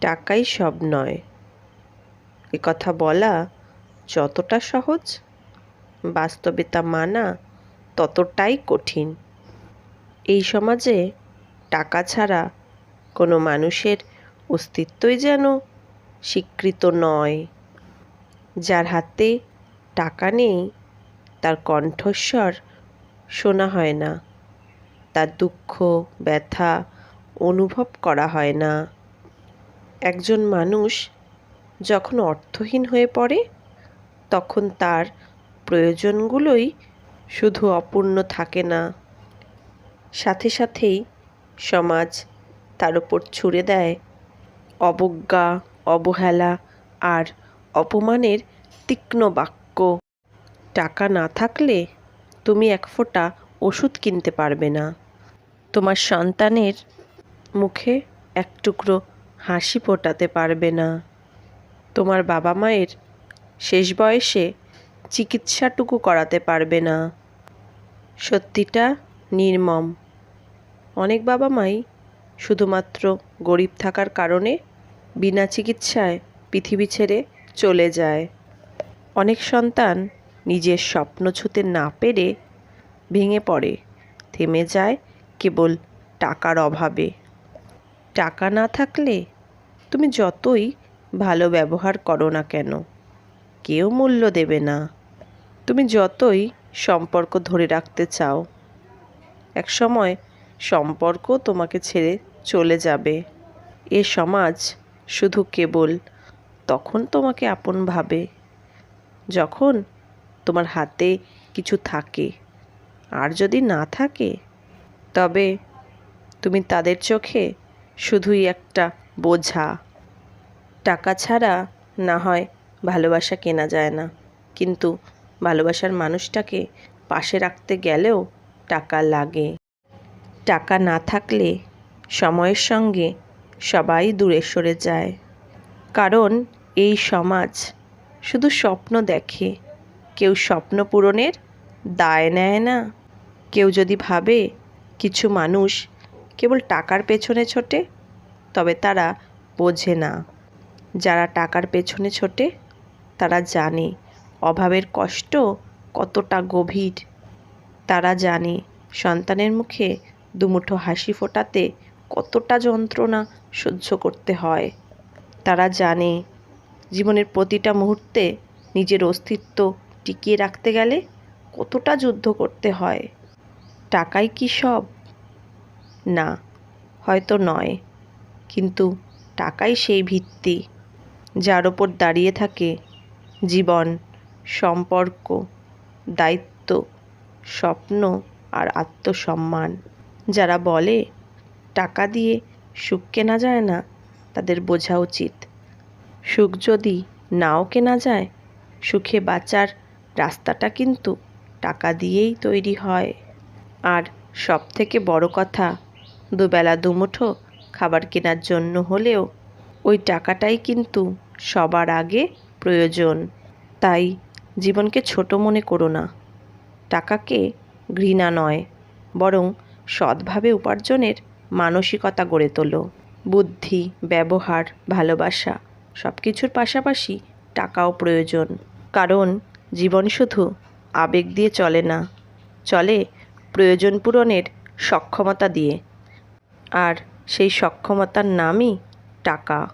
টাকাই সব নয়। এ কথা বলা যতটা সহজ, বাস্তবে তা মানা ততটাই কঠিন। এই সমাজে টাকা ছাড়া কোনো মানুষের অস্তিত্বই যেন স্বীকৃত নয়। যার হাতে টাকা নেই, তার কণ্ঠস্বর শোনা হয় না। তার দুঃখ, ব্যথা অনুভব করা হয় না। একজন মানুষ যখন অর্থহীন হয়ে পড়ে, তখন তার প্রয়োজনগুলোই শুধু অপূর্ণ থাকে না। সাথে সাথেই সমাজ তার ওপর ছুড়ে দেয়। অবজ্ঞা, অবহেলা আর অপমানের তীক্ষ্ণ বাক্য। টাকা না থাকলে তুমি এক ফোঁটা ওষুধ কিনতে পারবে না। তোমার সন্তানের মুখে এক টুকরো হাসি ফোটাতে পারবে না। তোমার বাবা মায়ের শেষ বয়সে চিকিৎসাটুকু করাতে পারবে না। সত্যিটা নির্মম। অনেক বাবা মাই শুধুমাত্র গরিব থাকার কারণে বিনা চিকিৎসায় পৃথিবী ছেড়ে চলে যায়। অনেক সন্তান নিজের স্বপ্ন ছুঁতে না পেরে ভেঙে পড়ে, থেমে যায় কেবল টাকার অভাবে। টাকা না থাকলে তুমি যতই ভালো ব্যবহার করো না কেন, কেউ মূল্য দেবে না। তুমি যতই সম্পর্ক ধরে রাখতে চাও এক সময় সম্পর্ক তোমাকে ছেড়ে চলে যাবে। এ সমাজ শুধু কেবল তখন তোমাকে আপন ভাবে, যখন তোমার হাতে কিছু থাকে। আর যদি না থাকে, তবে তুমি তাদের চোখে শুধুই একটা বোঝা। টাকা ছাড়া না হয় ভালোবাসা কেনা যায় না। কিন্তু ভালোবাসার মানুষটাকে পাশে রাখতে গেলেও টাকা লাগে। টাকা না থাকলে সময়ের সঙ্গে সবাই দূরে সরে যায়। কারণ এই সমাজ শুধু স্বপ্ন দেখে। কেউ স্বপ্ন পূরণের দায় নেয় না। কেউ যদি ভাবে কিছু মানুষ কেবল টাকার পেছনে ছোটে, তবে তারা বোঝে না। যারা টাকার পেছনে ছোটে, তারা জানে অভাবের কষ্ট কতটা গভীর। তারা জানে সন্তানের মুখে দুমুঠো হাসি ফোটাতে কতটা যন্ত্রণা সহ্য করতে হয়। তারা জানে জীবনের প্রতিটা মুহূর্তে নিজের অস্তিত্ব টিকিয়ে রাখতে গেলে কতটা যুদ্ধ করতে হয়। টাকাই কি সব? না, হয়তো নয়, কিন্তু টাকাই সেই ভিত্তি। যার ওপর দাঁড়িয়ে থাকে জীবন, সম্পর্ক, দায়িত্ব, স্বপ্ন আর আত্মসম্মান। যারা বলে, টাকা দিয়ে সুখ কেনা যায় না, তাদের বোঝা উচিত। সুখ যদি নাও কেনা যায়, সুখে বাঁচার রাস্তাটা কিন্তু টাকা দিয়েই তৈরি হয়। আর সব থেকে বড় কথা, দুবেলা দুমুঠো খাবার কেনার জন্য হলেও ওই টাকাটাই কিন্তু সবার আগে প্রয়োজন। তাই জীবনকে ছোট মনে করো না। টাকাকে ঘৃণা নয়, বরং সৎভাবে উপার্জনের মানসিকতা গড়ে তোলো। বুদ্ধি, ব্যবহার, ভালোবাসা সব কিছুর পাশাপাশি টাকাও প্রয়োজন। কারণ জীবন শুধু আবেগ দিয়ে চলে না, চলে প্রয়োজন পূরণের সক্ষমতা দিয়ে। আর সেই সক্ষমতার নামই টাকা।